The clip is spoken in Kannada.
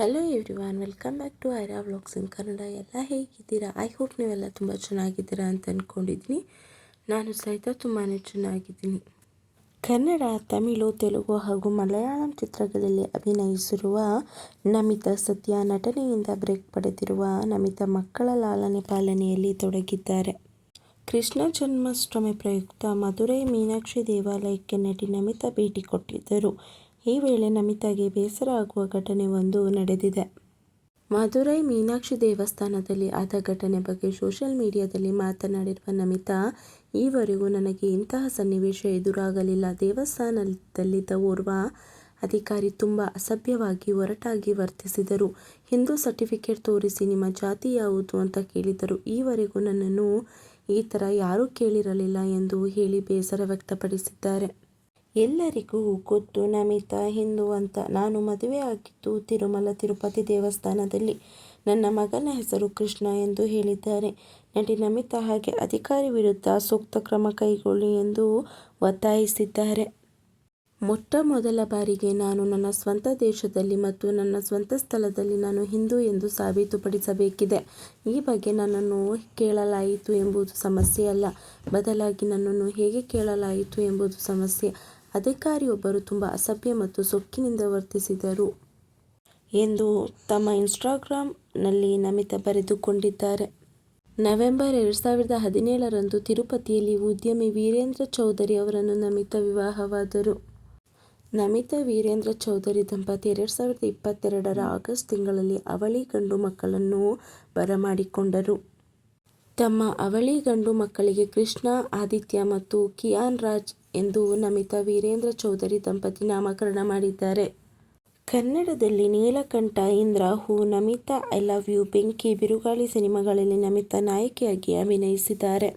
Hello everyone welcome back to Aira vlogs in Kannada ಎಲ್ಲ ಹೇಗಿದ್ದೀರಾ? ಐ ಹೋಪ್ ನೀವೆಲ್ಲ ತುಂಬ ಚೆನ್ನಾಗಿದ್ದೀರಾ ಅಂತ ಅಂದ್ಕೊಂಡಿದ್ದೀನಿ ನಾನು ಸಹಿತ ತುಂಬಾ ಚೆನ್ನಾಗಿದ್ದೀನಿ. ಕನ್ನಡ, ತಮಿಳು, ತೆಲುಗು ಹಾಗೂ ಮಲಯಾಳಂ ಚಿತ್ರಗಳಲ್ಲಿ ಅಭಿನಯಿಸಿರುವ ನಮಿತಾ ಸತ್ಯ ನಟನೆಯಿಂದ ಬ್ರೇಕ್ ಪಡೆದಿರುವ ನಮಿತಾ ಮಕ್ಕಳ ಲಾಲನೆ ಪಾಲನೆಯಲ್ಲಿ ತೊಡಗಿದ್ದಾರೆ. ಕೃಷ್ಣ ಜನ್ಮಾಷ್ಟಮಿ ಪ್ರಯುಕ್ತ ಮಧುರೈ ಮೀನಾಕ್ಷಿ ದೇವಾಲಯಕ್ಕೆ ನಟಿ ನಮಿತಾ ಭೇಟಿ ಕೊಟ್ಟಿದ್ದರು. ಈ ವೇಳೆ ನಮಿತಾಗೆ ಬೇಸರ ಆಗುವ ಘಟನೆ ಒಂದು ನಡೆದಿದೆ. ಮಧುರೈ ಮೀನಾಕ್ಷಿ ದೇವಸ್ಥಾನದಲ್ಲಿ ಆದ ಘಟನೆ ಬಗ್ಗೆ ಸೋಷಿಯಲ್ ಮೀಡಿಯಾದಲ್ಲಿ ಮಾತನಾಡಿರುವ ನಮಿತಾ, ಈವರೆಗೂ ನನಗೆ ಇಂತಹ ಸನ್ನಿವೇಶ ಎದುರಾಗಲಿಲ್ಲ. ದೇವಸ್ಥಾನದಲ್ಲಿದ್ದ ಓರ್ವ ಅಧಿಕಾರಿ ತುಂಬ ಅಸಭ್ಯವಾಗಿ ಒರಟಾಗಿ ವರ್ತಿಸಿದರು. ಹಿಂದೂ ಸರ್ಟಿಫಿಕೇಟ್ ತೋರಿಸಿ ನಿಮ್ಮ ಜಾತಿ ಯಾವುದು ಅಂತ ಕೇಳಿದರು. ಈವರೆಗೂ ನನ್ನನ್ನು ಈ ಥರ ಯಾರೂ ಕೇಳಿರಲಿಲ್ಲ ಎಂದು ಹೇಳಿ ಬೇಸರ ವ್ಯಕ್ತಪಡಿಸಿದ್ದಾರೆ. ಎಲ್ಲರಿಗೂ ಗೊತ್ತು. ನಮಿತಾ ಹಿಂದೂ ಅಂತ ನಾನು ಮದುವೆ ಆಗಿದ್ದು ತಿರುಮಲ ತಿರುಪತಿ ದೇವಸ್ಥಾನದಲ್ಲಿ. ನನ್ನ ಮಗನ ಹೆಸರು ಕೃಷ್ಣ ಎಂದು ಹೇಳಿದ್ದಾರೆ. ನಟಿ ನಮಿತಾ ಹಾಗೆ ಅಧಿಕಾರಿ ವಿರುದ್ಧ ಸೂಕ್ತ ಕ್ರಮ ಕೈಗೊಳ್ಳಿ ಎಂದು ಒತ್ತಾಯಿಸಿದ್ದಾರೆ. ಮೊಟ್ಟ ಮೊದಲ ಬಾರಿಗೆ ನಾನು ನನ್ನ ಸ್ವಂತ ದೇಶದಲ್ಲಿ ಮತ್ತು ನನ್ನ ಸ್ವಂತ ಸ್ಥಳದಲ್ಲಿ ನಾನು ಹಿಂದೂ ಎಂದು ಸಾಬೀತುಪಡಿಸಬೇಕಿದೆ. ಈ ಬಗ್ಗೆ ನನ್ನನ್ನು ಕೇಳಲಾಯಿತು ಎಂಬುದು ಸಮಸ್ಯೆ ಅಲ್ಲ. ಬದಲಾಗಿ ನನ್ನನ್ನು ಹೇಗೆ ಕೇಳಲಾಯಿತು ಎಂಬುದು ಸಮಸ್ಯೆ. ಅಧಿಕಾರಿಯೊಬ್ಬರು ತುಂಬ ಅಸಭ್ಯ ಮತ್ತು ಸೊಕ್ಕಿನಿಂದ ವರ್ತಿಸಿದರು ಎಂದು ತಮ್ಮ ಇನ್ಸ್ಟಾಗ್ರಾಂನಲ್ಲಿ ನಮಿತಾ ಬರೆದುಕೊಂಡಿದ್ದಾರೆ. ನವೆಂಬರ್ ಎರಡು ಸಾವಿರದ ಹದಿನೇಳರಂದು ತಿರುಪತಿಯಲ್ಲಿ ಉದ್ಯಮಿ ವೀರೇಂದ್ರ ಚೌಧರಿ ಅವರನ್ನು ನಮಿತಾ ವಿವಾಹವಾದರು. ನಮಿತಾ ವೀರೇಂದ್ರ ಚೌಧರಿ ದಂಪತಿ ಎರಡು ಸಾವಿರದ ಇಪ್ಪತ್ತೆರಡರ ಆಗಸ್ಟ್ ತಿಂಗಳಲ್ಲಿ ಅವಳಿ ಗಂಡು ಮಕ್ಕಳನ್ನು ಬರಮಾಡಿಕೊಂಡರು. ತಮ್ಮ ಅವಳಿ ಗಂಡು ಮಕ್ಕಳಿಗೆ ಕೃಷ್ಣ, ಆದಿತ್ಯ ಮತ್ತು ಕಿಯಾನ್ ರಾಜ್ ಎಂದು ನಮಿತಾ ವೀರೇಂದ್ರ ಚೌಧರಿ ದಂಪತಿ ನಾಮಕರಣ ಮಾಡಿದ್ದಾರೆ. ಕನ್ನಡದಲ್ಲಿ Neelakanta, Indra, Hoo, Namitha, I love you, Benki, Birugaali ಸಿನಿಮಾಗಳಲ್ಲಿ ನಮಿತಾ ನಾಯಕಿಯಾಗಿ ಅಭಿನಯಿಸಿದ್ದಾರೆ.